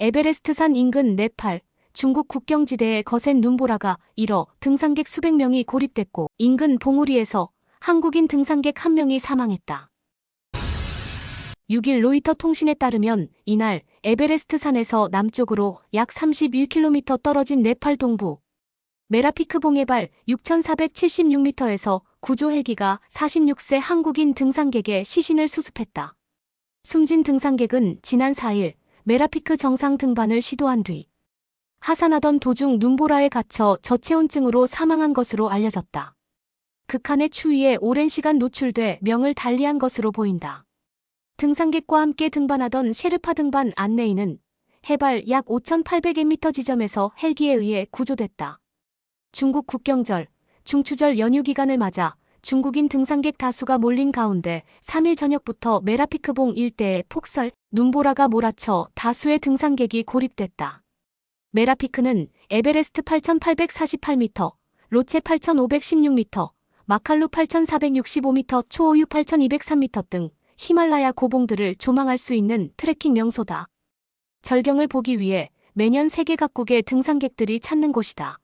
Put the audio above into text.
에베레스트산 인근 네팔, 중국 국경지대의 거센 눈보라가 일어 등산객 수백 명이 고립됐고 인근 봉우리에서 한국인 등산객 한 명이 사망했다. 6일 로이터 통신에 따르면 이날 에베레스트 산에서 남쪽으로 약 31km 떨어진 네팔 동부 메라피크 봉해발 6,476m에서 구조 헬기가 46세 한국인 등산객의 시신을 수습했다. 숨진 등산객은 지난 4일 메라피크 정상 등반을 시도한 뒤 하산하던 도중 눈보라에 갇혀 저체온증으로 사망한 것으로 알려졌다. 극한의 추위에 오랜 시간 노출돼 명을 달리한 것으로 보인다. 등산객과 함께 등반하던 셰르파 등반 안내인은 해발 약 5,800m 지점에서 헬기에 의해 구조됐다. 중국 국경절, 중추절 연휴 기간을 맞아 중국인 등산객 다수가 몰린 가운데 3일 저녁부터 메라피크봉 일대에 폭설, 눈보라가 몰아쳐 다수의 등산객이 고립됐다. 메라피크는 에베레스트 8,848m, 로체 8,516m, 마칼루 8,465m, 초오유 8,203m 등 히말라야 고봉들을 조망할 수 있는 트레킹 명소다. 절경을 보기 위해 매년 세계 각국의 등산객들이 찾는 곳이다.